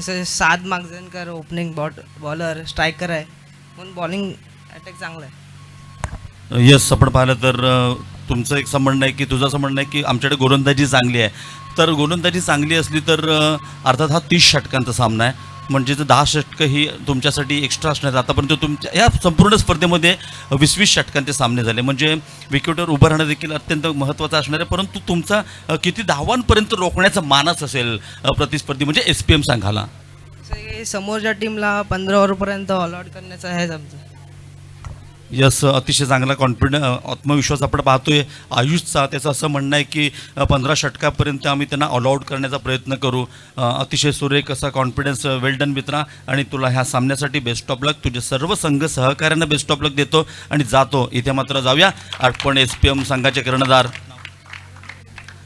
जसं साद मागजनकर opening bought bowler striker आहे. म्हणून बॉलिंग अटॅक चांगला आहे. यस आपण पाहिलं तर तुमचं एक असं म्हणणं आहे की तुझं असं म्हणणं आहे की आमच्याकडे गोलंदाजी चांगली आहे. तर गोलंदाजी चांगली असली तर अर्थात हा तीस षटकांचा सामना आहे. म्हणजे जर दहा षटकं ही तुमच्यासाठी एक्स्ट्रा असणार आतापर्यंत तुमच्या या संपूर्ण स्पर्धेमध्ये वीस वीस षटकांचे सामने झाले. म्हणजे विकेटवर उभं राहणं देखील अत्यंत महत्त्वाचं असणार आहे परंतु तुमचा किती धावांपर्यंत रोखण्याचा मानस असेल प्रतिस्पर्धी म्हणजे एस पी एम सांगाला समोरच्या टीमला पंधरा ओव्हरपर्यंत ऑल आउट करण्याचं आहेच आमचं. यस अतिशय चांगला कॉन्फिड आत्मविश्वास आपण पाहतोय. आयुषचा त्याचं असं म्हणणं आहे की पंधरा षटकापर्यंत आम्ही त्यांना ऑलआउट करण्याचा प्रयत्न करू. अतिशय सुरेख असा कॉन्फिडन्स वेल डन मित्रा. आणि तुला ह्या सामन्यासाठी बेस्ट ऑफ लक तुझे सर्व संघ सहकार्यांना बेस्ट ऑफ लक देतो आणि जातो. इथे मात्र जाऊया. आपण एस पी एम संघाचे कर्णधार.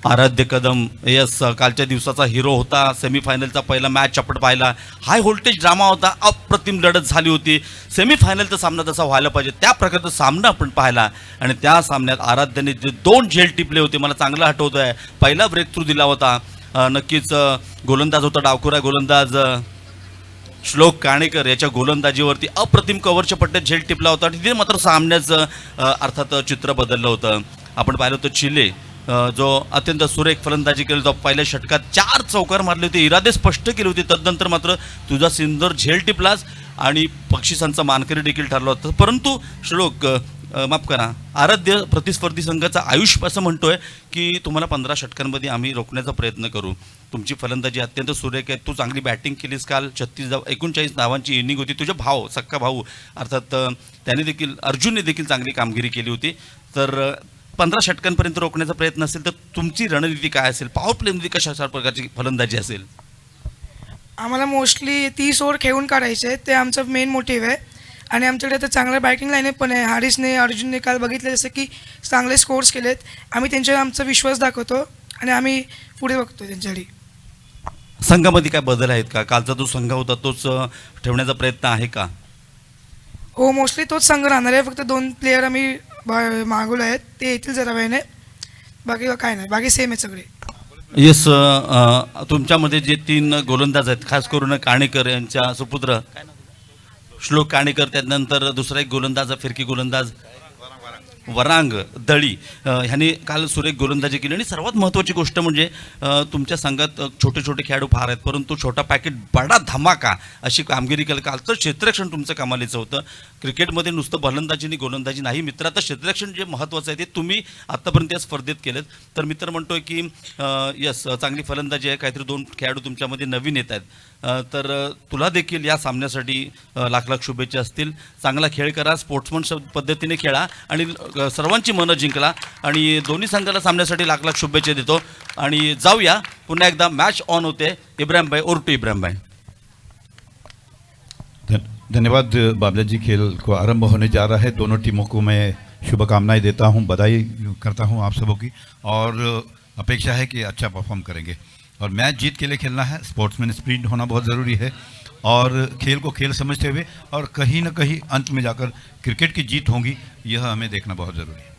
आराध्य कदम यस कालच्या दिवसाचा हिरो होता सेमीफायनलचा पहिला मॅच आपण पाहिला. हाय व्होल्टेज ड्रामा होता अप्रतिम लढत झाली होती. सेमीफायनलचा सामना तसा व्हायला पाहिजे. त्या प्रकारचा सामना आपण पाहिला. आणि त्या सामन्यात आराध्याने जे दोन झेल टिपले होते मला चांगलं आठवतं आहे पहिला ब्रेक थ्रू दिला होता. नक्कीच गोलंदाज होता डावखुरा गोलंदाज श्लोक काणेकर याच्या गोलंदाजीवरती अप्रतिम कव्हरच्या पट्ट्यात झेल टिपला होता. आणि तिथे मात्र सामन्याचं अर्थात चित्र बदललं होतं. आपण पाहिलं होतं चिले. जो अत्यंत सुरेख फलंदाजी केली होता. पहिल्या षटकात चार चौकार मारले होते. इरादे स्पष्ट केले होते. तदनंतर मात्र तुझा सिंदर झेल टिपलास आणि बक्षिसांचा मानकरी देखील ठरला होता. परंतु श्लोक माफ करा. आराध्य प्रतिस्पर्धी संघाचा आयुष्य असं म्हणतोय की तुम्हाला पंधरा षटकांमध्ये आम्ही रोखण्याचा प्रयत्न करू. तुमची फलंदाजी अत्यंत सुरेख आहे. तू चांगली बॅटिंग केलीस काल. छत्तीस धाव एकोणचाळीस धावांची इनिंग होती. तुझे भाव सक्का भाऊ अर्थात त्याने देखील अर्जुनने देखील चांगली कामगिरी केली होती. तर पंधरा षटकांपर्यंत रोखण्याचा प्रयत्न असेल तर तुमची रणनीती काय असेल? पॉवर प्लेमध्ये कशा प्रकारची फलंदाजी असेल? आम्हाला मोस्टली तीस ओव्हर खेळून काढायचे. ते आमचं मेन मोटिव्ह आहे. आणि आमच्याकडे आता चांगलं बॅटिंग लाईनअप पण आहे. हारिसने अर्जुनने काल बघितलं जसं की चांगले स्कोर्स केलेत. आम्ही त्यांच्यावर आमचा विश्वास दाखवतो आणि आम्ही पुढे बघतो त्यांच्याकडे संघामध्ये काय बदल आहेत का? कालचा जो संघ होता तोच ठेवण्याचा प्रयत्न आहे का? हो मोस्टली तोच संघ राहणार आहे. फक्त दोन प्लेयर आम्ही बा- मागवले आहेत. ते येतील जरा वेळाने. बाकी काय नाही. बाकी सेम आहे सगळे. येस तुमच्यामध्ये जे तीन गोलंदाज आहेत खास करून काणेकर यांच्या सुपुत्र. श्लोक काणेकर त्यानंतर दुसरा एक गोलंदाज फिरकी गोलंदाज. वरांग दळी ह्यांनी काल सुरेख गोलंदाजी केली. आणि सर्वात महत्त्वाची गोष्ट म्हणजे तुमच्या संघात छोटे छोटे खेळाडू फार आहेत परंतु छोटा पॅकेट बडा धमाका अशी कामगिरी केली. कालचं क्षेत्ररक्षण तुमचं कमालीचं होतं. क्रिकेटमध्ये नुसतं फलंदाजी आणि गोलंदाजी नाही मित्र. आता क्षेत्ररक्षण जे महत्त्वाचं आहे ते तुम्ही आत्तापर्यंत या स्पर्धेत केलेत. तर मित्र म्हणतोय की यस चांगली फलंदाजी आहे. काहीतरी दोन खेळाडू तुमच्यामध्ये नवीन येत आहेत. तर तुला देखील या सामन्यासाठी लाख लाख शुभेच्छा असतील. चांगला खेळ करा. स्पोर्ट्समन पद्धतीने खेळा. आणि सर्वांची मनं जिंकला आणि दोन्ही संघाला सामन्यासाठी लाख लाख शुभेच्छा देतो. आणि जाऊया पुन्हा एकदा मॅच ऑन होते इब्राहिमबाई ओर टू इब्राहिमबाई. धन- धन्यवाद बाबला जी खेल को आरंभ होने जा रहा है. दोनों टीमों को मैं शुभकामनाएं देता हूं बधाई करता हूं आप सबों की और अपेक्षा है कि अच्छा परफॉर्म करेंगे। और मैच जीत के लिए खेलना है. स्पोर्ट्समैन स्प्रिंट होना बहुत ज़रूरी है. और खेल को खेल समझते हुए और कहीं ना कहीं अंत में जाकर क्रिकेट की जीत होगी यह हमें देखना बहुत ज़रूरी है।